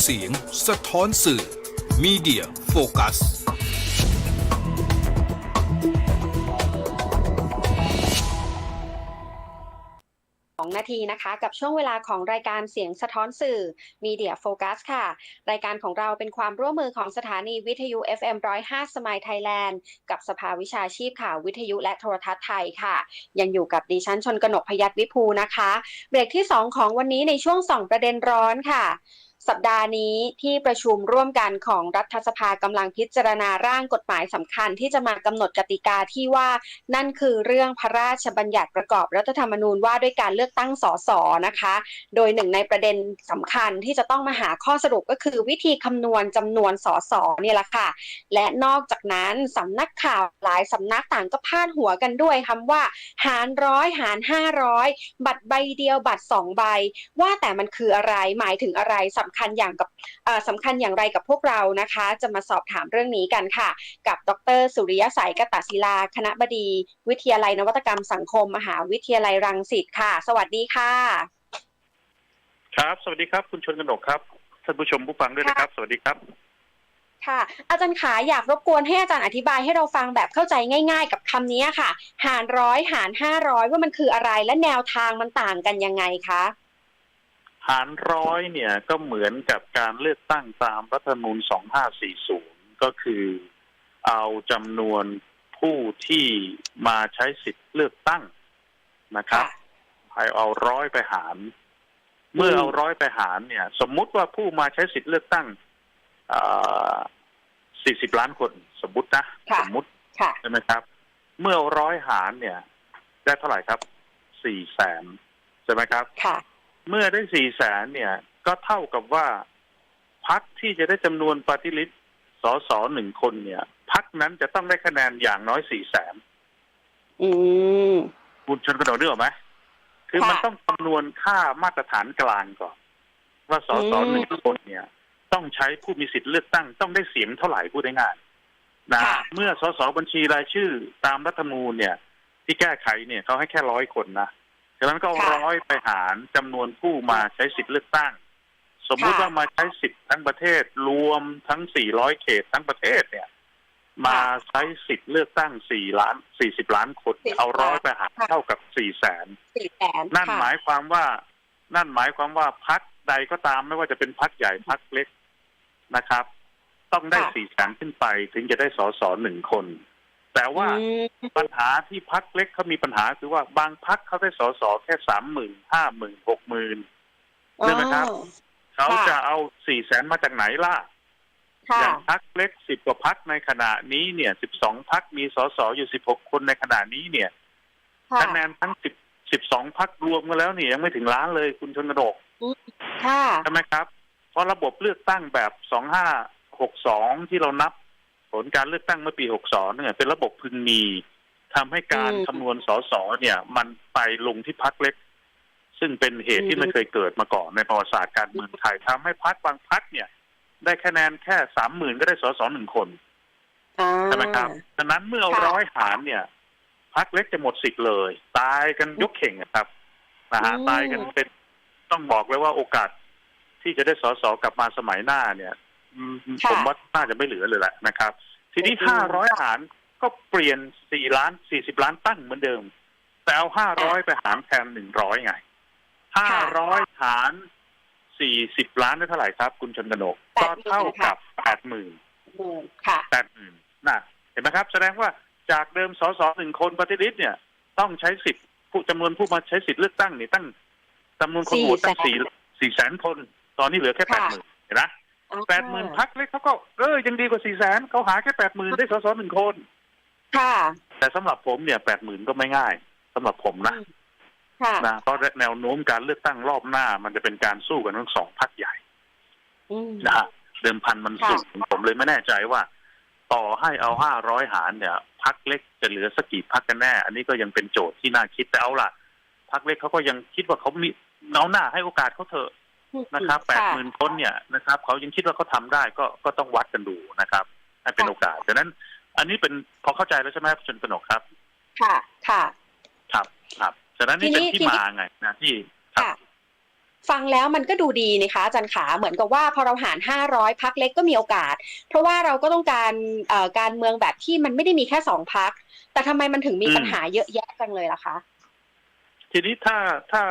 เสียงสะท้อนสื่อ Media Focus ส นาทีนะคะ กับช่วงเวลาของรายการเสียงสะท้อนสื่อ Media Focus ค่ะ รายการของเราเป็นความร่วมมือของสถานีวิทยุ FM 105 สมัยไทยแลนด์ กับสภาวิชาชีพข่าววิทยุและโทรทัศน์ไทยค่ะ ยังอยู่กับดิฉันชนกนกพยัตวิภูนะคะ เบรกที่ 2 ของวันนี้ในช่วงสองประเด็นร้อนค่ะ สัปดาห์นี้ที่ประชุมร่วมกันของรัฐสภากำลังพิจารณาร่างกฎหมายสำคัญที่จะมากำหนดกติกาที่ว่านั่นคือเรื่องพระราชบัญญัติประกอบรัฐธรรมนูญว่าด้วยการเลือกตั้งสสนะคะ โดยหนึ่งในประเด็นสำคัญที่จะต้องมาหาข้อสรุปก็คือวิธีคำนวณจำนวนสสเนี่ยแหละค่ะ และนอกจากนั้นสำนักข่าวหลายสำนักต่างก็พาดหัวกันด้วยคำว่า หารร้อยหารห้าร้อยบัตรใบเดียวบัตรสองใบ ว่าแต่มันคืออะไรหมายถึงอะไรสำคัญอย่างกับเอ่อสำคัญอย่างไรกับพวกเรานะคะ จะมาสอบถามเรื่องนี้กันค่ะ กับ ดร สุริยสายกตศิลา คณะบดี วิทยาลัยนวัตกรรมสังคม มหาวิทยาลัยรังสิตค่ะ สวัสดีค่ะ ครับ สวัสดีครับ คุณชนกนกครับท่านผู้ชมผู้ฟังด้วยนะครับ สวัสดีครับ ค่ะ อาจารย์ขาอยากรบกวนให้อาจารย์อธิบายให้เราฟังแบบเข้าใจง่าย ๆ กับคำนี้ค่ะ หารร้อยหารห้าร้อยว่ามันคืออะไรและแนวทางมันต่างกันยังไงคะ หารร้อยเนี่ยก็เหมือนกับการเลือกตั้งตามรัฐธรรมนูญ2540 ก็คือเอาจำนวนผู้ที่มาใช้สิทธิ์เลือกตั้งนะครับให้เอาร้อยไปหาร เมื่อเอาร้อยไปหารเนี่ย สมมุติว่าผู้มาใช้สิทธิ์เลือกตั้ง40ล้านคนสมมุตินะค่ะสมมุติค่ะใช่ไหมครับ เมื่อร้อยหารเนี่ย ได้เท่าไหร่ครับ สี่แสนใช่ไหมครับค่ะ เมื่อได้สี่แสนเนี่ย ก็เท่ากับว่าพักที่จะได้จำนวนปฏิริษสอสอหนึ่งคนเนี่ยพักนั้นจะต้องได้คะแนนอย่างน้อยสี่แสนอืมคุณชนกระโดดนึกออกไหมคือค่ะมันต้องคำนวณค่ามาตรฐานกลางก่อน ว่าสอสออืมหนึ่งคนเนี่ย ต้องใช้ผู้มีสิทธิ์เลือกตั้งต้องได้เสียงเท่าไหร่พูดได้ง่ายๆนะค่ะเมื่อสสบัญชีรายชื่อตามรัฐธรรมนูญเนี่ย ที่แก้ไขเนี่ยเขาให้แค่ร้อยคนนะ ฉะนั้นก็เอาค่ะร้อยไปหารจำนวนผู้มาใช้สิทธิ์เลือกตั้ง สมมุติค่ะว่ามาใช้สิทธิ์ทั้งประเทศรวมทั้ง 400 เขตทั้งประเทศเนี่ย มาใช้สิทธิ์เลือกตั้ง 4 ล้าน 40 ล้านคน40เอาร้อยไปหารค่ะเท่ากับ 4 แสนสี่แสนนั่นค่ะหมายความว่า นั่นหมายความว่าพักใดก็ตามไม่ว่าจะเป็นพักใหญ่พักเล็กนะครับ ต้องได้ค่ะสี่แสนขึ้นไปถึงจะได้สอสอหนึ่งคน แต่ว่าอืมปัญหาที่พักเล็กเขามีปัญหาคือว่าบางพักเขาได้สอสอแค่สามหมื่นห้าหมื่นหกหมื่นใช่ไหมครับอ๋อเขาค่ะจะเอาสี่แสนมาจากไหนล่ะค่ะอย่างพักเล็กสิบกว่าพักในขณะนี้เนี่ยสิบสองพักมีสอสออยู่สิบหกคนในขณะนี้เนี่ยค่ะคะแนนทั้งสิบสิบสองพักรวมกันแล้วเนี่ยยังไม่ถึงล้านเลยคุณชนกระดกค่ะใช่ไหมครับ เพราะระบบเลือกตั้งแบบสองห้าหกสองที่เรานับ ผลการเลือกตั้งเมื่อปีหกสองเนี่ย เป็นระบบพึงมีทำให้การอืมคำนวณสสเนี่ย มันไปลงที่พักเล็ก ซึ่งเป็นเหตุที่อืมไม่เคยเกิดมาก่อนในประวัติศาสตร์การเมืองไทยทำให้พักบางพักเนี่ย ได้คะแนนแค่สามหมื่นก็ได้สสหนึ่งคนอ่าใช่ไหมครับฉะนั้นเมื่อเอาค่ะร้อยหารเนี่ยพักเล็กจะหมดสิทธิ์เลย ตายกันยกเข่งอะครับนะฮะอืมตายกันเป็นต้องบอกเลยว่าโอกาสที่จะได้สสกลับมาสมัยหน้าเนี่ยอืม ผมว่าน่าจะไม่เหลือเลยแหละนะครับ ทีนี้ห้าร้อยหารก็เปลี่ยนสี่ล้านสี่สิบล้านตั้งเหมือนเดิม แต่เอาห้าร้อยไปหารแทนหนึ่งร้อยไงห้าร้อยหารสี่สิบล้านได้เท่าไหร่ครับ คุณชนกนกก็เท่ากับแปดหมื่นอืมค่ะแปดหมื่นน่ะ เห็นไหมครับ แสดงว่าจากเดิมสสหนึ่งคนปฏิริษีเนี่ย ต้องใช้สิทธิ์ผู้จำนวนผู้มาใช้สิทธิ์เลือกตั้งนี่ตั้งจำนวนคนโหวตตั้งสี่สี่แสนคน ตอนนี้เหลือแค่แปดค่ะหมื่นเห็นไหม แปดหมื่นพักเล็กเขาก็เออยังดีกว่าสี่แสนเขาหาแค่แปดหมื่นได้สสหนึ่งคน ค่ะ แต่สำหรับผมเนี่ยแปดหมื่นก็ไม่ง่ายสำหรับผมนะค่ะนะเพราะแนวโน้มการเลือกตั้งรอบหน้า มันจะเป็นการสู้กันทั้งสองพักใหญ่อืมนะฮะเดิมพันมันสูงผมเลยไม่แน่ใจว่า ต่อให้เอาห้าร้อยหารเนี่ยพักเล็กจะเหลือสักกี่พักกันแน่ อันนี้ก็ยังเป็นโจทย์ที่น่าคิดแต่เอาล่ะพักเล็กเขาก็ยังคิดว่าเขามีเนาหน้าให้โอกาสเขาเถอะ นะครับแปดหมื่นคนเนี่ยนะครับเขายังคิดว่าเขาทำได้ก็ก็ต้องวัดกันดูนะครับให้เป็นโอกาสดังนั้น อันนี้เป็นพอเข้าใจแล้วใช่ไหมครับชนกนกครับ ค่ะค่ะครับครับฉะนั้นนี่เป็นทีนี้ที่ทีนี้มาไงนะที่ครับค่ะฟังแล้วมันก็ดูดีนะคะอาจารย์ขาเหมือนกับว่าพอเราหาร 500 พักเล็กก็มีโอกาส เพราะว่าเราก็ต้องการเอ่อการเมืองแบบที่มันไม่ได้มีแค่สองพัก แต่ทำไมมันถึงมีอืมปัญหาเยอะแยะจังเลยล่ะคะ ทีนี้ถ้าถ้า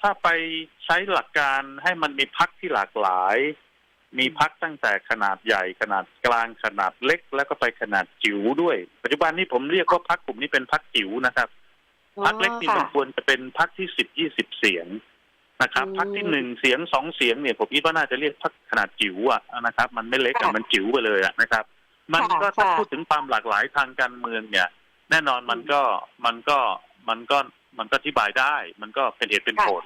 ถ้าไปใช้หลักการให้มันมีพักที่หลากหลาย มีพักตั้งแต่ขนาดใหญ่ขนาดกลางขนาดเล็ก แล้วก็ไปขนาดจิ๋วด้วย ปัจจุบันนี้ผมเรียกว่าพักกลุ่มนี้เป็นพักจิ๋วนะครับพักเล็กนี่อ๋อมันค่ะควรจะเป็นพักที่สิบยี่สิบเสียงนะครับอืมพักที่หนึ่งเสียงสองเสียงเนี่ยผมคิดว่าน่าจะเรียกพักขนาดจิ๋วอะนะครับ มันไม่เล็กอะค่ะมันจิ๋วไปเลยอะนะครับ มันก็ค่ะถ้าค่ะพูดถึงความหลากหลายทางการเมืองเนี่ย แน่นอนมันก็มันก็มันก็ มันก็อธิบายได้ มันก็เป็นเหตุเป็นผล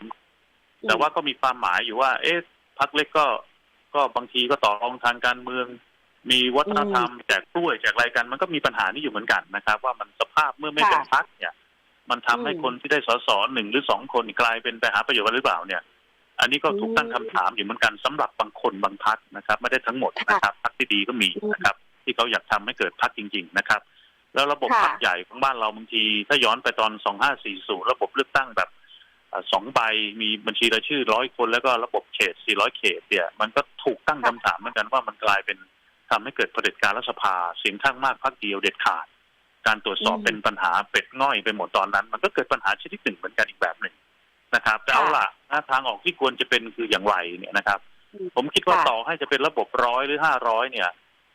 แต่ว่าก็มีความหมายอยู่ว่า เอ๊ะพักเล็กก็ ก็บางทีก็ต่อรองทางการเมือง มีวัฒนธรรมแจกกล้วยแจกอะไรกัน มันก็มีปัญหานี้อยู่เหมือนกันนะครับ ว่ามันสภาพเมื่อไม่เป็นค่ะพักเนี่ย มันทำให้อืมคนที่ได้สสหนึ่งหรือสองคนกลายเป็นไปหาประโยชน์กันหรือเปล่าเนี่ย อันนี้ก็ถูกตั้งคำถามอยู่เหมือนกันสำหรับบางคนบางพักนะครับ ไม่ได้ทั้งหมดนะครับพักที่ดีก็มีนะครับ ที่เขาอยากทำให้เกิดพักจริง ๆ นะครับ แล้วระบบค่ะพักใหญ่ของบ้านเราบางที ถ้าย้อนไปตอน2540ระบบเลือกตั้งแบบเอ่อสองใบมีบัญชีรายชื่อร้อยคนแล้วก็ระบบเขต400เขตเนี่ย มันก็ถูกตั้งคำถามเหมือนกันว่ามันกลายเป็นทำให้เกิดเผด็จการรัฐสภาเสียงข้างมากพักเดียวเด็ดขาด การตรวจสอบอืมเป็นปัญหาเป็ดง่อยไปหมดตอนนั้น มันก็เกิดปัญหาชนิดหนึ่งเหมือนกันอีกแบบหนึ่งนะครับแต่เอาล่ะหน้าทางออกที่ควรจะเป็นคืออย่างไรเนี่ยนะครับอืมผมคิดว่าค่ะต่อให้จะเป็นระบบร้อยหรือห้าร้อยเนี่ย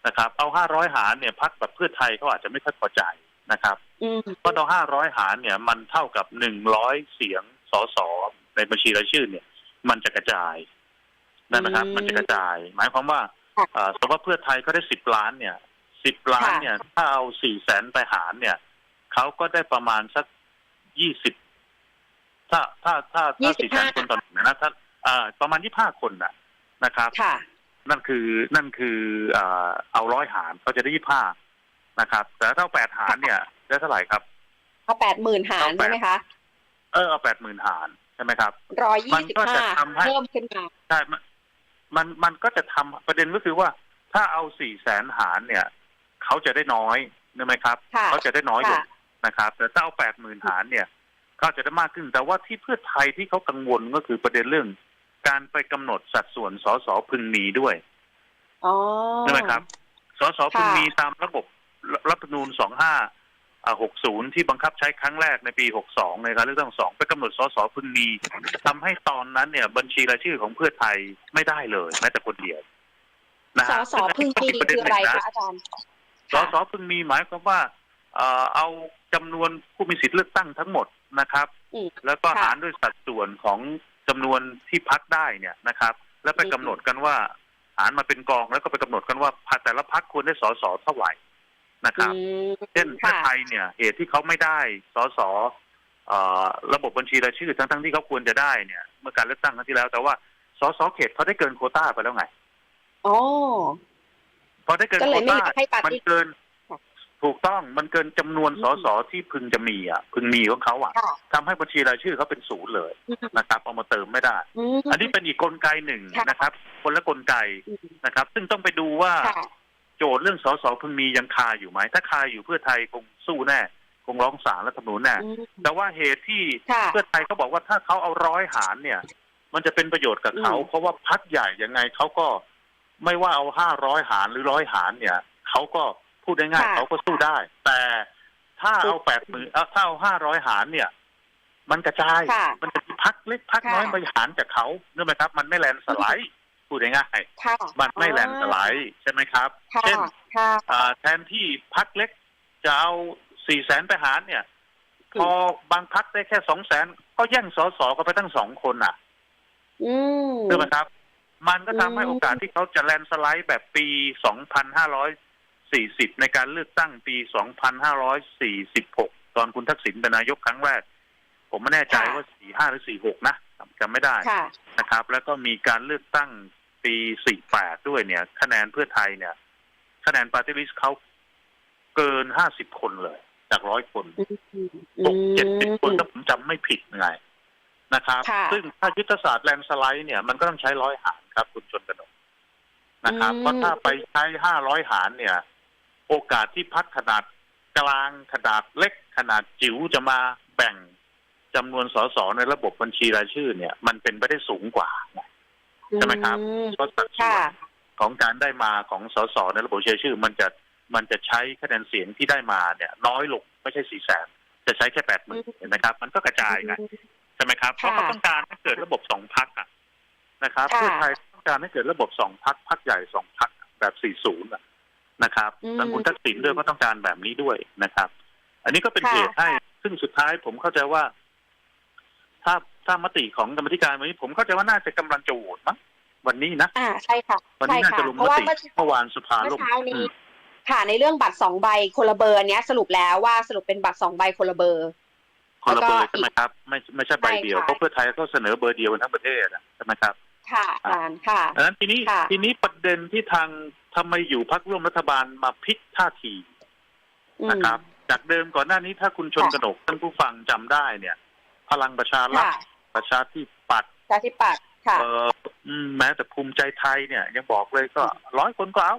นะครับ เอาห้าร้อยหารเนี่ยพักแบบเพื่อไทยเขาอาจจะไม่ค่อยพอใจนะครับอืมเพราะเอาห้าร้อยหารเนี่ย มันเท่ากับหนึ่งร้อยเสียงสสในบัญชีรายชื่อเนี่ย มันจะกระจายนั่นนะครับอืมมันจะกระจาย หมายความว่าค่ะเอ่อสมมติว่าเพื่อไทยก็ได้สิบล้านเนี่ยสิบล้านค่ะเนี่ย ถ้าเอาสี่แสนไปหารเนี่ยเขาก็ได้ประมาณสักยี่สิบถ้าถ้าถ้าถ้าสี่แสนคนต่อหนึ่งนะถ้าอ่าประมาณยี่ห้าคนนะนะครับค่ะ นั่นคือนั่นคือเอ่อเอาร้อยหารเขาจะได้ยี่ห้านะครับ แต่ถ้าเอาแปดหารเนี่ยได้เท่าไหร่ครับเอาแปดหมื่นหารเอาแปดใช่ไหมคะเออเอาแปดหมื่นหารใช่ไหมครับร้อยมัยี่นสิบก็ห้าจะทำให้เพิ่มขึ้นมาใช่มันมันมันก็จะทำประเด็นก็คือว่า ถ้าเอาสี่แสนหารเนี่ยเขาจะได้น้อยใช่ไหมครับค่ะเขาจะได้น้อยลงค่ะนะครับ แต่ถ้าเอาแปดหมื่นหารเนี่ยเขาจะได้มากขึ้นแต่ว่าที่เพื่อไทยที่เขากังวลก็คือประเด็นเรื่อง การไปกำหนดสัดส่วนสสพึงมีด้วยอ๋อใช่ไหมครับสสพึงค่ะมีตามระบบรัฐธรรมนูญ25 60ที่บังคับใช้ครั้งแรกในปี62ในการเลือกตั้งสองไปกำหนดสสพึงมีทำให้ตอนนั้นเนี่ย บัญชีรายชื่อของเพื่อไทยไม่ได้เลยแม้แต่คนเดียวนะสฮะสพึงมีซึ่นคืออะไรนหนึ่งนคะอาจารย์สสพึงมีหมายความว่าเอ่อเอาจำนวนผู้มีสิทธิ์เลือกตั้งทั้งหมดนะครับอืมแล้วก็ค่ะหารด้วยสัดส่วนของ จำนวนที่พักได้เนี่ยนะครับ แล้วไปกำหนดกันว่าหารมาเป็นกองแล้วก็ไปกำหนดกันว่าพรรคแต่ละพักควรได้สสเท่าไหร่นะครับอืมเช่นเพื่อค่ะไทยเนี่ยเหตุที่เขาไม่ได้สสเอ่อระบบบัญชีรายชื่อทั้งทั้งๆที่เขาควรจะได้เนี่ย เมื่อการเลือกตั้งครั้งที่แล้ว แต่ว่าสสเขตเขาได้เกินโควต้าไปแล้วไงอ๋อพอได้เกินก็เลโคยไม่ต้าอยากให้ปาร์ตี้มันเกินค่ะ ถูกต้องมันเกินจำนวนอืมสสที่พึงจะมีอะ พึงมีของเขาอะค่ะทำให้บัญชีรายชื่อเขาเป็นศูนย์เลยอืมนะครับเอามาเติมไม่ได้อืมอันนี้เป็นอีกกลไกหนึ่งค่ะนะครับ คนละกลไกอืมนะครับ ซึ่งต้องไปดูว่าค่ะโจทย์เรื่องสสพึงมียังคาอยู่ไหม ถ้าคาอยู่เพื่อไทยคงสู้แน่คงร้องศาลรัฐธรรมนูญแน่อืมแต่ว่าเหตุที่ค่ะเพื่อไทยเขาบอกว่าถ้าเขาเอาร้อยหารเนี่ย มันจะเป็นประโยชน์กับเขาอืมเพราะว่าพักใหญ่ยังไงเขาก็ไม่ว่าเอาห้าร้อยหารหรือร้อยหารเนี่ยเขาก็ พูดง่ายๆเขาก็สู้ได้ แต่ถ้าเอาแปดหมื่นเอาถ้าเอาห้าร้อยหารเนี่ย มันกระจายค่ะมันจะมีพักเล็กพักค่ะน้อยมาหารจากเขานึกไหมครับ มันไม่แลนด์สไลด์พูดง่ายค่ะๆมันไม่แลนด์สไลด์ใช่ไหมครับค่ะเช่นค่ะอ่าแทนที่พักเล็กจะเอาสี่แสนไปหารเนี่ย พอบางพักได้แค่สองแสนก็แย่งสอสอกันไปตั้งสองคนน่ะอืมใช่ไหมครับ มันก็ทำให้อืมโอกาสที่เขาจะแลนด์สไลด์แบบปี 2540 ในการเลือกตั้งปี 2546 ตอนคุณทักษิณเป็นนายกครั้งแรก ผมไม่แน่ใจว่า 45 หรือ 46 นะจำไม่ได้ค่ะนะครับ แล้วก็มีการเลือกตั้งปี 48 ด้วยเนี่ย คะแนนเพื่อไทยเนี่ย คะแนนปาร์ตี้ลิสต์เขาเกิน 50 คนเลย จากร้อยคนอืมตกเจ็ดสิบคนถ้าผมจำไม่ผิดไงนะครับค่ะซึ่งถ้ายุทธศาสตร์แลนด์สไลด์เนี่ยมันก็ต้องใช้ร้อยหารครับ คุณชนกนกนะครับอืมเพราะถ้าไปใช้ห้าร้อยหารเนี่ย โอกาสที่พักขนาดกลางขนาดเล็กขนาดจิ๋วจะมาแบ่งจำนวนสสในระบบบัญชีรายชื่อเนี่ย มันเป็นไปได้สูงกว่าใช่ไหมครับอืมเพราะสัดส่วค่ะนของการได้มาของสสในระบบบัญชีรายชื่อ มันจะมันจะใช้คะแนนเสียงที่ได้มาเนี่ย น้อยลงไม่ใช่สี่แสนจะใช้แค่แปดหมื่นเห็นไหมครับ มันก็กระจายไงใช่ไหมครับเพราะค่ะเขาต้องการให้เกิดระบบสองพักอะนะครับค่ะเพื่อไทยต้องการให้เกิดระบบสองพักพักใหญ่สองพักแบบสี่ศูนย์ นะครับอืมทางคุณทักษิณด้วยก็ต้องการแบบนี้ด้วยนะครับ อันนี้ก็เป็นค่ะเหตุให้ซึ่งสุดท้ายผมเข้าใจว่า ถ้าถ้ามติของกรรมธิการวันนี้ ผมเข้าใจว่าน่าจะกำลังจะโหวตมั้งวันนี้นะอ่าใช่ค่ะวันใช่นี้น่าค่ะจะลงเพมราะว่าติเมื่อเมื่อวานสภาเมื่ลองเช้านี้อืมค่ะในเรื่องบัตรสองใบคนละเบอร์อันเนี้ยสรุปแล้วว่าสรุปเป็นบัตรสองใบคนละเบอร์คนละเบอร์แล้วก็ใช่ไหมครับ ไม่ไม่ใช่ใบเดียวใช่ค่ะเพราะเพื่อไทยก็เสนอเบอร์เดียวกันทั้งประเทศอะใช่ไหมครับ ค่ะอาจารย์ค่ะดังนั้นทีนี้ค่ะทีนี้ประเด็นที่ทาง ทำไมอยู่พักร่วมรัฐบาลมาพลิกท่าทีอืมนะครับ จากเดิมก่อนหน้านี้ถ้าคุณชนค่ะกนกท่านผู้ฟังจำได้เนี่ย พลังประชารัฐค่ะประชาธิปัตย์ประชาธิปัตย์ค่ะเอ่ออืมแม้แต่ภูมิใจไทยเนี่ย ยังบอกเลยก็ร้อยคนก็เอา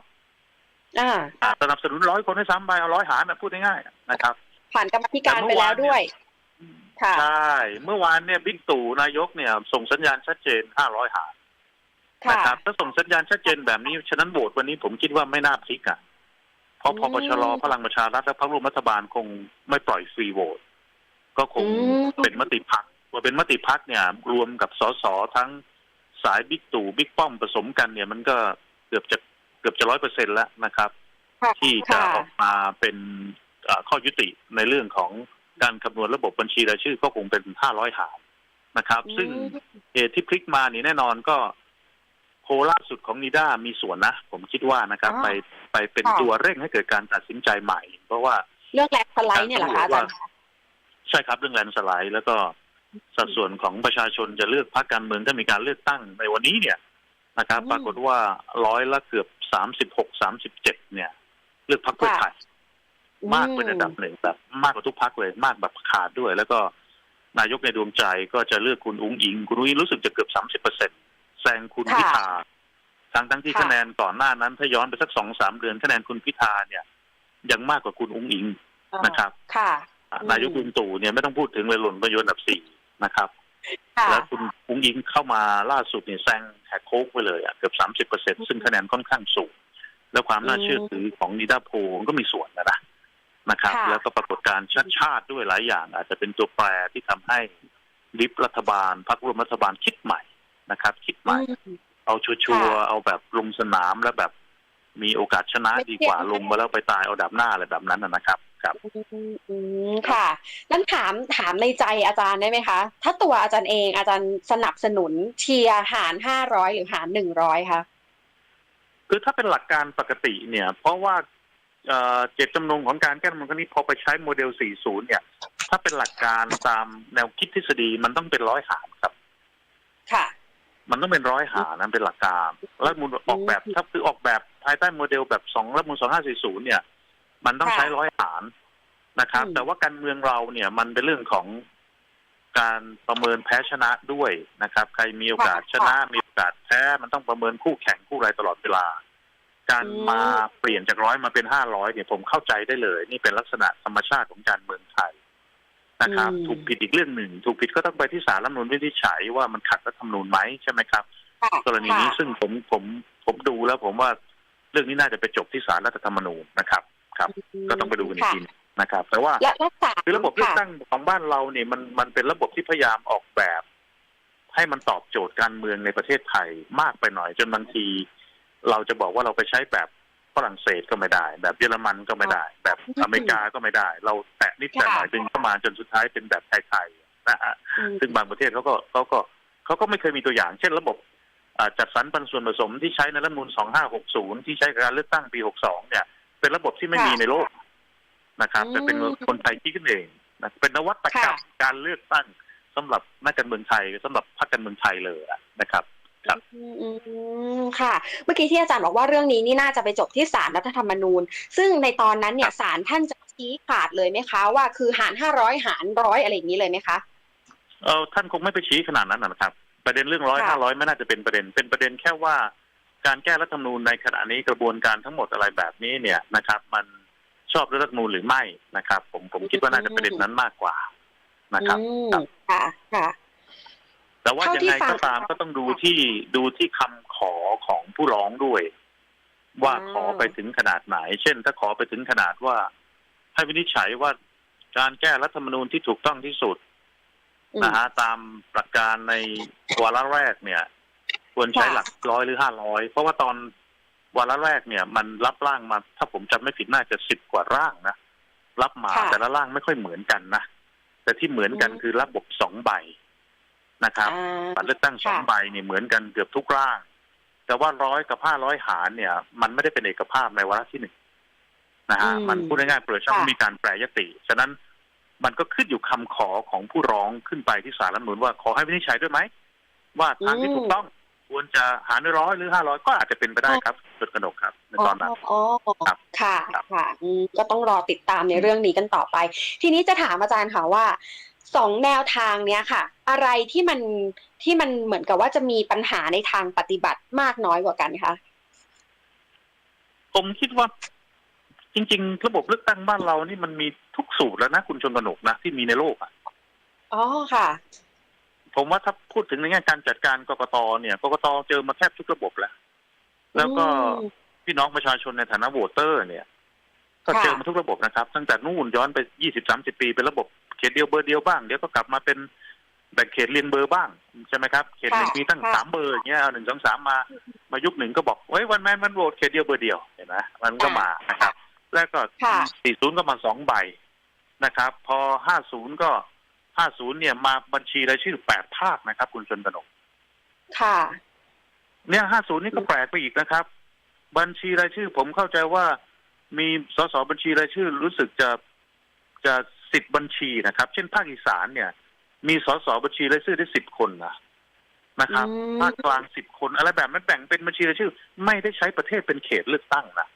อ่าอ่าสนับสนุนร้อยคนให้ซ้ำไปเอาร้อยหารนะพูดง่ายๆนะครับ ผ่านกรรมธิการไปแล้วด้วยค่ะใช่ เมื่อวานเนี่ยบิ๊กตู่นายกเนี่ย ส่งสัญญาณชัดเจนห้าร้อยหารค่ะ นะครับถ้าส่งสัญญาณชัดเจนแบบนี้ ฉะนั้นโหวตวันนี้ผมคิดว่าไม่น่าพลิกอะเพราะอืมพอปชรพลังประชารัฐและพรรคร่วมรัฐบาลคงไม่ปล่อยฟรีโหวตก็คงอืมเป็นมติพักว่าเป็นมติพักเนี่ย รวมกับสสทั้งสายบิ๊กตู่บิ๊กป้อมผสมกันเนี่ย มันก็เกือบจะเกือบจะร้อยเปอร์เซ็นแล้วนะครับค่ะที่จะค่ะออกมาเป็นเอ่อข้อยุติในเรื่องของการคำนวณระบบบัญชีรายชื่อก็คงเป็นห้าร้อยหารนะครับ ซึ่งอืมเหตุที่พลิกมานี่แน่นอนก็โพ ลล่าสุดของนิด้ามีส่วนนะ ผมคิดว่านะครับอ๋อไปไปเป็นค่ะตัวเร่งให้เกิดการตัดสินใจใหม่ เพราะว่าเรื่องแลกสไลด์เนี่ยเหรอคะอาจารย์ใช่ครับเรื่องแลนด์สไลด์แล้วก็สัดส่วนของประชาชนจะเลือกพรรคการเมืองถ้ามีการเลือกตั้งในวันนี้เนี่ยนะครับอืมปรากฏว่าร้อยละเกือบสามสิบหกสามสิบเจ็ดเนี่ย เลือกพรรคเพื่อไทยมากเป็นอันดับหนึ่งแบบมากกว่าทุกพักเลยมากแบบขาดด้วย แล้วก็นายกในดวงใจก็จะเลือกคุณอุ้งอิง คุณอุ้งอิงรู้สึกจะเกือบสามสิบเปอร์เซ็น แซงคุณค่ะพิธาทั้งทั้งที่ค่ะคะแนนก่อนหน้านั้นถ้าย้อนไปสักสองสามเดือนคะแนนคุณพิธาเนี่ย ยังมากกว่าคุณอุ้งอิงอ่านะครับ ค่ะอะอืมนายกลุงตู่เนี่ยไม่ต้องพูดถึงเลยหล่นไปโยนอันดับสี่นะครับค่ะแล้วคุณอุ้งอิงเข้ามาล่าสุดเนี่ยแซงแหกโค้งไปเลยอะเกือบสามสิบเปอร์เซ็นซึ่งคะแนนค่อนข้างสูง แล้วความน่าเชื่อถือของนิดาโพลก็มีส่วนนะนะนะครับค่ะแล้วก็ปรากฏการณ์ชาติชาติด้วยหลายอย่าง อาจจะเป็นตัวแปรที่ทำให้ลิฟรัฐบาลพรรคร่วมรัฐบาลคิดใหม่ นะครับ คิดใหม่อืมเอาชัวร์ๆเอาแบบลงสนามแล้วแบบมีโอกาสชนะไม่ดีกว่าเทียบลงมาแล้วไปตายเอาดับหน้าอะไรแบบนั้นนะนะครับ ครับอืมค่ะนั้นถามถามในใจอาจารย์ได้ไหมคะ ถ้าตัวอาจารย์เองอาจารย์สนับสนุนเชียร์หารห้าร้อยหรือหารหนึ่งร้อยคะคือถ้าเป็นหลักการปกติเนี่ย เพราะว่าเอ่อเจตจำนงของการแก้รัฐธรรมนูญครั้งนี้พอไปใช้โมเดล 40 เนี่ย ถ้าเป็นหลักการตามแนวคิดทฤษฎีมันต้องเป็นร้อยหารครับค่ะ มันต้องเป็นร้อยหารนั้นเป็นหลักการรัฐธรรมนูญออกแบบอืมถ้าคือออกแบบภายใต้โมเดลแบบสองรัฐธรรมนูญ2540เนี่ย มันต้องค่ะใช้ร้อยหารนะครับอืมแต่ว่าการเมืองเราเนี่ยมันเป็นเรื่องของการประเมินแพ้ชนะด้วยนะครับ ใครมีโอกาสชนะมีโอกาสแพ้มันต้องประเมินคู่แข่งคู่อะไรตลอดเวลา การมาเปลี่ยนจากร้อยมาเป็นห้าร้อยเนี่ยผมเข้าใจได้เลย นี่เป็นลักษณะธรรมชาติของการเมืองไทย นะครับอืมถูกผิดอีกเรื่องหนึ่ง ถูกผิดก็ต้องไปที่ศาลรัฐธรรมนูญวินิจฉัยว่ามันขัดรัฐธรรมนูญไหมใช่ไหมครับค่ะกรณีนี้ค่ะซึ่งผมผมผมดูแล้วผมว่าเรื่องนี้น่าจะไปจบที่ศาลรัฐธรรมนูญนะครับ ครับ ก็ต้องไปดูกันอีกค่ะทีนะครับ แต่ว่าและรักษาคือระบบเลือกค่ะตั้งของบ้านเราเนี่ยมันมันเป็นระบบที่พยายามออกแบบ ให้มันตอบโจทย์การเมืองในประเทศไทยมากไปหน่อยจนบางที เราจะบอกว่าเราไปใช้แบบ ฝรั่งเศสก็ไม่ได้ แบบเยอรมันก็ไม่ได้ แบบอเมริกาก็ไม่ได้ เราแตะนิดแต่หน่อยดึงเข้ามาจนสุดท้ายเป็นแบบไทยๆนะฮะอืมซึ่งบางประเทศเขาก็เขาก็เขาก็ไม่เคยมีตัวอย่าง เช่นระบบอ่าจัดสรรปันส่วนผสมที่ใช้ในรัฐธรรมนูล2560 ที่ใช้กับการเลือกตั้งปี 62 เนี่ย เป็นระบบที่ไม่ค่ะมีในโลกนะครับ แต่เป็นอืมคนไทยคิดขึ้นเองนะเป็นนวัตกรรมค่ะการเลือกตั้งสำหรับนักการเมืองไทยสำหรับพรรคการเมืองไทยเลยอะนะครับ ครับอืมอืมค่ะ เมื่อกี้ที่อาจารย์บอกว่าเรื่องนี้นี่น่าจะไปจบที่ศาลรัฐธรรมนูญ ซึ่งในตอนนั้นเนี่ยศาลท่านจะชี้ขาดเลยไหมคะ ว่าคือหารห้าร้อยหารร้อยอะไรอย่างนี้เลยไหมคะเออท่านคงไม่ไปชี้ขนาดนั้นนะครับ ประเด็นเรื่องร้อยค่ะห้าร้อยไม่น่าจะเป็นประเด็น เป็นประเด็นแค่ว่า การแก้รัฐธรรมนูญในขณะนี้กระบวนการทั้งหมดอะไรแบบนี้เนี่ยนะครับ มันชอบด้วยรัฐธรรมนูญหรือไม่นะครับ ผมผมคิดว่าน่าจะประเด็นนั้นมากกว่านะครับอืมครับค่ะค่ะ แต่ว่าเท่ายังที่ไงฟังก็ตามก็ต้องดูที่ดูที่คำขอของผู้ร้องด้วยว่าอ่าขอไปถึงขนาดไหน เช่น ถ้าขอไปถึงขนาดว่า ให้วินิจฉัยว่าการแก้รัฐธรรมนูญที่ถูกต้องที่สุดอืมนะฮะตามหลักการในวาระแรกเนี่ย ควรใช้ค่ะหลักร้อยหรือห้าร้อยเพราะว่าตอนวาระแรกเนี่ย มันรับร่างมา ถ้าผมจำไม่ผิดน่าจะสิบกว่าร่างนะรับมาค่ะแต่ละร่างไม่ค่อยเหมือนกันนะแต่ที่เหมือนกันอืมคือระบบสองใบ นะครับอ่าบัตรเลือกตั้งสองค่ะใบเนี่ยเหมือนกันเกือบทุกร่าง แต่ว่าร้อยกับห้าร้อยหารเนี่ย มันไม่ได้เป็นเอกภาพในวาระที่หนึ่งนะฮะอืมมันพูดง่ายๆเปิดช่องค่ะให้มีการแปรยติ ฉะนั้นมันก็ขึ้นอยู่คำขอของผู้ร้องขึ้นไปที่ศาลรัฐธรรมนูญว่าขอให้วินิจฉัยด้วยไหม ว่าทางที่ถูกต้องควรจะหารด้วยร้อยหรือห้าร้อยก็อาจจะเป็นไปได้ครับจุดกระหนกครับในตอนนั้นอ๋อครับค่ะครับค่ะอืมก็ต้องรอติดตามในเรื่องนี้กันต่อไป ทีนี้จะถามอาจารย์ค่ะว่า สองแนวทางเนี้ยค่ะ อะไรที่มันที่มันเหมือนกับว่าจะมีปัญหาในทางปฏิบัติมากน้อยกว่ากันคะผมคิดว่า จริง ๆ ระบบเลือกตั้งบ้านเรานี่มันมีทุกสูตรแล้วนะคุณชนกนกนะที่มีในโลกอะอ๋อค่ะ ผมว่าถ้าพูดถึงในแง่การจัดการกกตเนี่ยกกตเจอมาแทบทุกระบบแล้ว แล้วก็อืมพี่น้องประชาชนในฐานะโหวตเตอร์ เนี่ย ก็ค่ะเจอมาทุกระบบนะครับ ตั้งแต่นู่นย้อนไปยี่สิบสามสิบปีเป็นระบบ เขตเดียวเบอร์เดียวบ้าง เดี๋ยวก็กลับมาเป็นแบ่งเขตเรียนเบอร์บ้างใช่ไหมครับเขตหนึ่งค่ะมีตั้งค่ะสามเบอร์อย่างเงี้ยเอาหนึ่งสองสามมามายุคหนึ่งก็บอกเฮ้ยวันแมนมันโหวตเขตเดียวเบอร์เดียวเห็นไหมมันก็มานะครับ แล้วก็ค่ะสี่ศูนย์ก็มาสองใบนะครับ พอห้าศูนย์ก็ห้าศูนย์เนี่ยมาบัญชีรายชื่อแปดภาคนะครับ คุณชนกนกค่ะ เนี่ยห้าศูนย์นี่ก็แปลกไปอีกนะครับ บัญชีรายชื่อผมเข้าใจว่ามีสสบัญชีรายชื่อรู้สึกจะจะ สิบบัญชีนะครับ เช่นภาคอีสานเนี่ย มีสสบัญชีรายชื่อได้สิบคนนะนะครับอืมภาคกลางสิบคนอะไรแบบนั้นแบ่งเป็นบัญชีรายชื่อ ไม่ได้ใช้ประเทศเป็นเขตเลือกตั้งนะ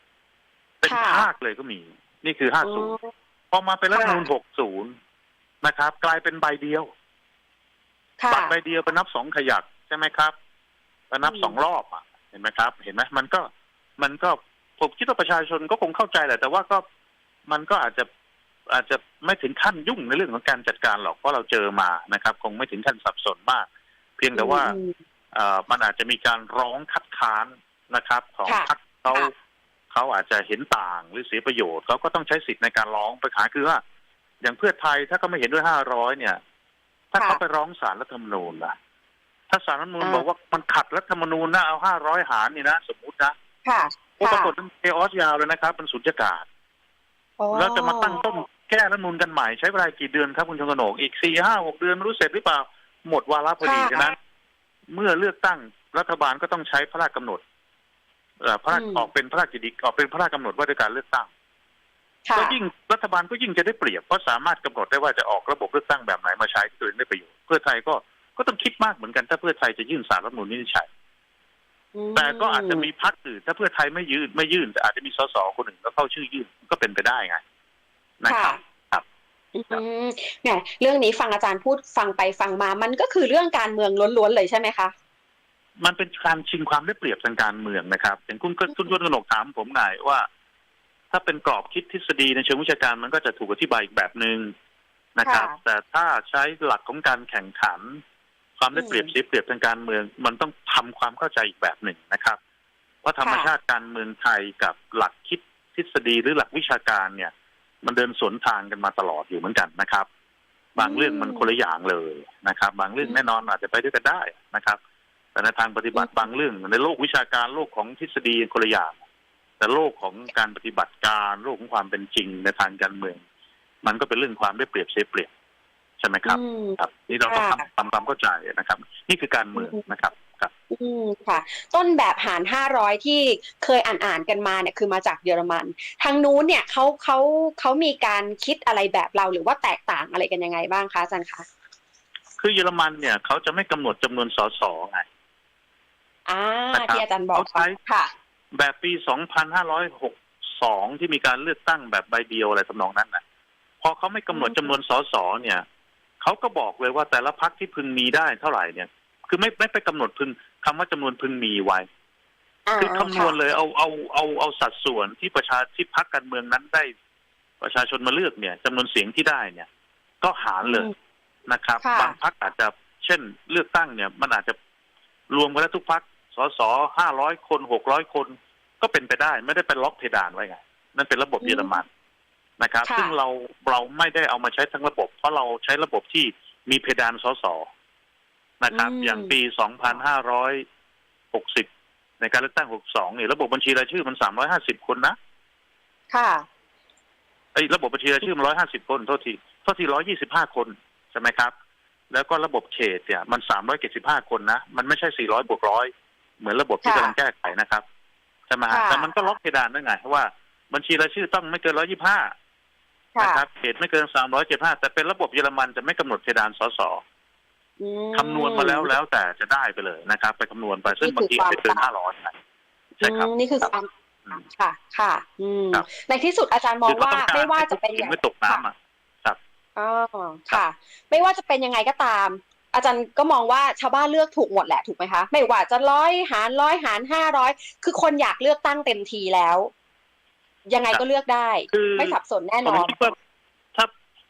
เป็นค่ะภาคเลยก็มี นี่คือห้าอืศูนย์มพอมาเป็นรัฐธรรมนูญค่ะหกศูนย์นะครับ กลายเป็นใบเดียวค่ะบัตรใบเดียวเป็นนับสองขยักใช่ไหมครับเป็นนับอืมสองรอบอะเห็นไหมครับ เห็นไหมมันก็มันก็ผมคิดว่าประชาชนก็คงเข้าใจแหละแต่ว่าก็มันก็อาจจะ อาจจะไม่ถึงขั้นยุ่งในเรื่องของการจัดการหรอกเพราะเราเจอมานะครับ คงไม่ถึงขั้นสับสนมาก เพียงแต่ว่าอืมเอ่อมันอาจจะมีการร้องคัดค้านนะครับ ของค่ะพรรคเขาค่ะเขาอาจจะเห็นต่างหรือเสียประโยชน์เขาก็ต้องใช้สิทธิ์ในการร้องปัญหาคือว่า อย่างเพื่อไทยถ้าเขาไม่เห็นด้วยห้าร้อยเนี่ย ถ้าค่ะเขาไปร้องศาลรัฐธรรมนูญนะถ้าศาลรัฐธรรมนูญอ่าบอกว่ามันขัดรัฐธรรมนูญนะเอาห้าร้อยหารนี่นะสมมุตินะค่ะโอ้ปค่ะรากฏมันเอออสยาวเลยนะครับมันสุญญากาศอ๋อแล้วจะมาตั้งต้น แก้รัฐธรรมนูญกันใหม่ใช้เวลากี่เดือนครับคุณชงกนกอีกสี่ห้าหกเดือนไม่รู้เสร็จหรือเปล่าหมดวาระพอดีค่ะฉะนั้น เมื่อเลือกตั้งรัฐบาลก็ต้องใช้พระราชกำหนดเอ่อพระราชอืมออกเป็นพระราชกิจออกเป็นพระราชกำหนดว่าด้วยการเลือกตั้งค่ะก็ยิ่งรัฐบาลก็ยิ่งจะได้เปรียบเพราะสามารถกำหนดได้ว่าจะออกระบบเลือกตั้งแบบไหนมาใช้ที่ตัวเองได้ประโยชน์เพื่อไทยก็ก็ต้องคิดมากเหมือนกันถ้าเพื่อไทยจะยื่นสารรัฐธรรมนูญวินิจฉัยอืมแต่ก็อาจจะมีพรรคอื่นถ้าเพื่อไทยไม่ยื่นไม่ยื่นแต่อาจจะมีสสคนหนึ่งก็เข้าชื่อยื่นก็เป็นไปได้ไง นะครับครับอืมเนี่ยเรื่องนี้ฟังอาจารย์พูดฟังไปฟังมา มันก็คือเรื่องการเมืองล้วนๆเลยใช่ไหมคะ มันเป็นการชิงความได้เปรียบทางการเมืองนะครับอย่างคุณคุณคุณกนกถามผมไงว่า ถ้าเป็นกรอบคิดทฤษฎีในเชิงวิชาการมันก็จะถูกอธิบายอีกแบบหนึ่งนะครับค่ะแต่ถ้าใช้หลักของการแข่งขัน ความได้เปรียบอืมเสียเปรียบทางการเมือง มันต้องทำความเข้าใจอีกแบบหนึ่งนะครับว่าธรรมค่ะชาติการเมืองไทยกับหลักคิดทฤษฎีหรือหลักวิชาการเนี่ย มันเดินสวนทางกันมาตลอดอยู่เหมือนกันนะครับ บางเรื่องมันคนละอย่างเลยนะครับ บางเรื่องแน่นอนอาจจะไปด้วยกันได้นะครับ แต่ในทางปฏิบัติบางเรื่องในโลกวิชาการโลกของทฤษฎีคนละอย่างแต่โลกของการปฏิบัติการโลกของความเป็นจริงในทางการเมือง มันก็เป็นเรื่องความได้เปรียบเสียเปรียบใช่ไหมครับอืมครับ นี่เราต้องค่ะทำทำความเข้าใจนะครับ นี่คือการเมืองนะครับ ครับอืมค่ะ ต้นแบบหารห้าร้อยที่เคยอ่านอ่านๆกันมาเนี่ยคือมาจากเยอรมัน ทางนู้นเนี่ยเขาเขาเขามีการคิดอะไรแบบเราหรือว่าแตกต่างอะไรกันยังไงบ้างคะอาจารย์คะคือเยอรมันเนี่ยเขาจะไม่กำหนดจำนวนสสไงอ่านะครับที่อาจารย์บอกเขาใช้ค่ะ แบบปี2562ที่มีการเลือกตั้งแบบใบเดียวอะไรทำนองนั้นนะพอเขาไม่กำหนดอืมจำนวนสสเนี่ยเขาก็บอกเลยว่าแต่ละพักที่พึงมีได้เท่าไหร่เนี่ย คือไม่ไม่ไปกำหนดพึงคำว่าจำนวนพึงมีไว้าคือคำนวณเลยเอาเอาเอาเอาสัดส่วนที่ประชาที่พักการเมืองนั้นได้ ประชาชนมาเลือกเนี่ยจำนวนเสียงที่ได้เนี่ย ก็หารเลยอืมนะครับค่ะบางพักอาจจะเช่น เลือกตั้งเนี่ย มันอาจจะรวมกันแล้วทุกพักสสห้าร้อยคนหกร้อยคน ก็เป็นไปได้ ไม่ได้เป็นล็อกเพดานไว้ไงนั่นเป็นระบบเยอรมันนะครับค่ะซึ่งเราเราไม่ได้เอามาใช้ทั้งระบบ เพราะเราใช้ระบบที่มีเพดานสส นะครับ อย่างปีสองพันห้าร้อยหกสิบในการเลือกตั้งหกสองเนี่ยระบบบัญชีรายชื่อมันสามร้อยห้าสิบคนนะ ค่ะไอ้ยระบบบัญชีรายชื่อมันร้อยห้าสิบคนโทษทีโทษทีร้อยยี่สิบห้าคนใช่ไหมครับ แล้วก็ระบบเขตเนี่ยมันสามร้อยเจ็ดสิบห้าคนนะ มันไม่ใช่สี่ร้อยบวกร้อยเหมือนระบบที่ค่ะกำลังแก้ไขนะครับใช่ไหมฮะค่ะแต่มันก็ล็อกเพดานด้วยไงว่าบัญชีรายชื่อต้องไม่เกินร้อยยี่ห้าค่ะนะครับเขตไม่เกินสามร้อยเจ็ดห้าแต่เป็นระบบเยอรมันจะไม่กำหนดเพดานสสอืม คำนวณมาแล้วแล้วแต่จะได้ไปเลยนะครับ ไปคำนวณไปซึ่งนี่บางคือทีอาจจะเกินความห้าร้อยใช่ครับอืมนี่คือความอืมค่ะ ค่ะ อืมครับในที่สุดอาจารย์มองคือเขว่าต้กรไม่ว่าจะเป็นให้อย่างไม่ตกน้ำอะอ๋อค่ะ ไม่ว่าจะเป็นยังไงก็ตาม อาจารย์ก็มองว่าชาวบ้านเลือกถูกหมดแหละถูกไหมคะ ไม่ว่าจะร้อยหารร้อยหารห้าร้อยคือคนอยากเลือกตั้งเต็มทีแล้ว ยังไงก็เลือกได้คือไม่สับสนแน่ผนมอนคิดว่าถ้า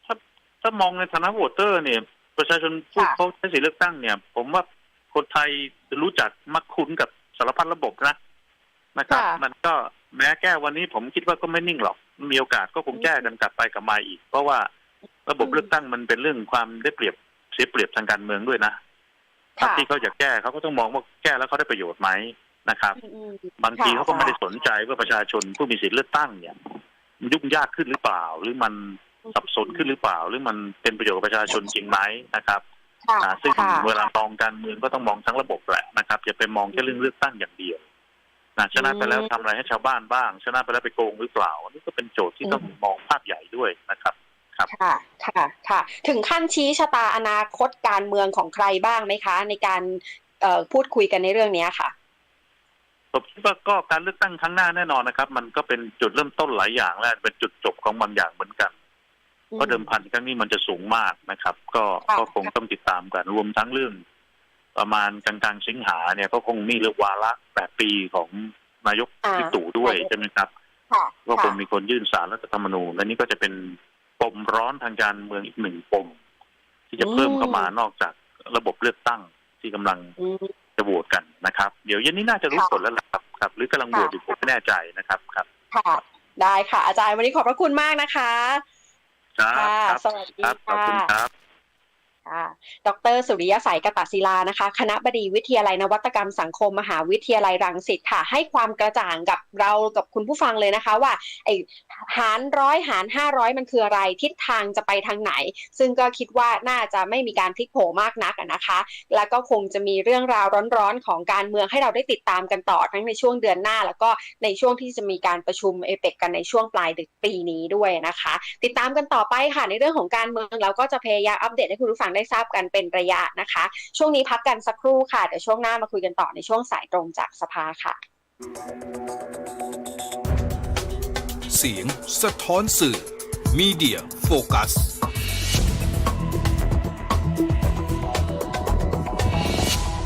ถ้าถ้ามองในฐานะโหวตเตอร์เนี่ย ประชาชนผู้ค่ะเขาใช้สิทธิเลือกตั้งเนี่ย ผมว่าคนไทยจะรู้จักมักคุ้นกับสารพัดระบบนะนะครับค่ะมันก็แม้แก้วันนี้ผมคิดว่าก็ไม่นิ่งหรอก มีโอกาสก็คงแก้กันกลับไปกลับมาอีก เพราะว่าระบบอืมเลือกตั้งมันเป็นเรื่องความได้เปรียบเสียเปรียบทางการเมืองด้วยนะพรรคค่ะที่เขาอยากแก้เขาก็ต้องมองว่าแก้แล้วเขาได้ประโยชน์ไหมนะครับอืมอืมบางทีค่ะเขาก็ไม่ได้สนใจว่าประชาชนผู้มีสิทธิเลือกตั้งเนี่ยมันยุ่งยากขึ้นหรือเปล่า หรือมัน สับสนขึ้นหรือเปล่า หรือมันเป็นประโยชน์กับประชาชนจริงไหมนะครับค่ะอ่าซึ่งค่ะเวลามองการเมืองก็ต้องมองทั้งระบบแหละนะครับอย่าไปมองแค่เรื่องเลือกตั้งอย่างเดียวนะชนะไปแล้วอืมทำอะไรให้ชาวบ้านบ้าง ชนะไปแล้วไปโกงหรือเปล่าอันนี่ก็เป็นโจทย์ที่ต้องอืมมองภาพใหญ่ด้วยนะครับค่ะค่ะค่ะ ถึงขั้นชี้ชะตาอนาคตการเมืองของใครบ้างไหมคะ ในการเอ่อพูดคุยกันในเรื่องเนี้ยค่ะผมคิดว่าก็การเลือกตั้งครั้งหน้าแน่นอนนะครับ มันก็เป็นจุดเริ่มต้นหลายอย่างและเป็นจุดจบของบางอย่างเหมือนกัน เพราะเดิมพันครั้งนี้มันจะสูงมากนะครับ ก็ค่ะก็คงต้องติดตามกันรวมทั้งเรื่อง ประมาณกลางๆสิงหาเนี่ยก็คงมีเรื่องวาระแปดปีของนายกอ่าวิตู่ด้วยนายกใช่ไหมครับค่ะก็คงค่ะมีคนยื่นสารรัฐธรรมนูญและนี่ก็จะเป็นปมร้อนทางการเมืองอีกหนึ่งปม ที่จะเพิ่มเข้ามานอกจากระบบเลือกตั้งที่กำลังอืมจะโหวตกันนะครับ เดี๋ยวเย็นนี้น่าจะรู้ค่ะผลแล้วล่ะครับครับ หรือกำลังโหวตอยู่ผมไม่แน่ใจนะครับครับ ค่ะ ได้ค่ะ อาจารย์วันนี้ขอบพระคุณมากนะคะ ครับค่ะครับ สวัสดีครับขอบค่ะคุณครับ ค่ะ ดร สุริยสัยกตศิลานะคะ คณะบดีวิทยาลัยนวัตกรรมสังคมมหาวิทยาลัยรังสิตค่ะ ให้ความกระจ่างกับเรากับคุณผู้ฟังเลยนะคะ ว่าไอหารร้อยหารห้าร้อยมันคืออะไร ทิศทางจะไปทางไหน ซึ่งก็คิดว่าน่าจะไม่มีการพลิกโผมากนักนะคะ แล้วก็คงจะมีเรื่องราวร้อนๆ ของการเมืองให้เราได้ติดตามกันต่อทั้งในช่วงเดือนหน้า แล้วก็ในช่วงที่จะมีการประชุมเอเปกกันในช่วงปลายเดือปีนี้ด้วยนะคะ ติดตามกันต่อไปค่ะในเรื่องของการเมืองเราก็จะพยายามอัปเดตให้คุณผู้ฟังได้ทราบกันเป็นระยะนะคะ ช่วงนี้พักกันสักครู่ค่ะ เดี๋ยวช่วงหน้ามาคุยกันต่อในช่วงสายตรงจากสภาค่ะ เสียงสะท้อนสื่อ Media Focus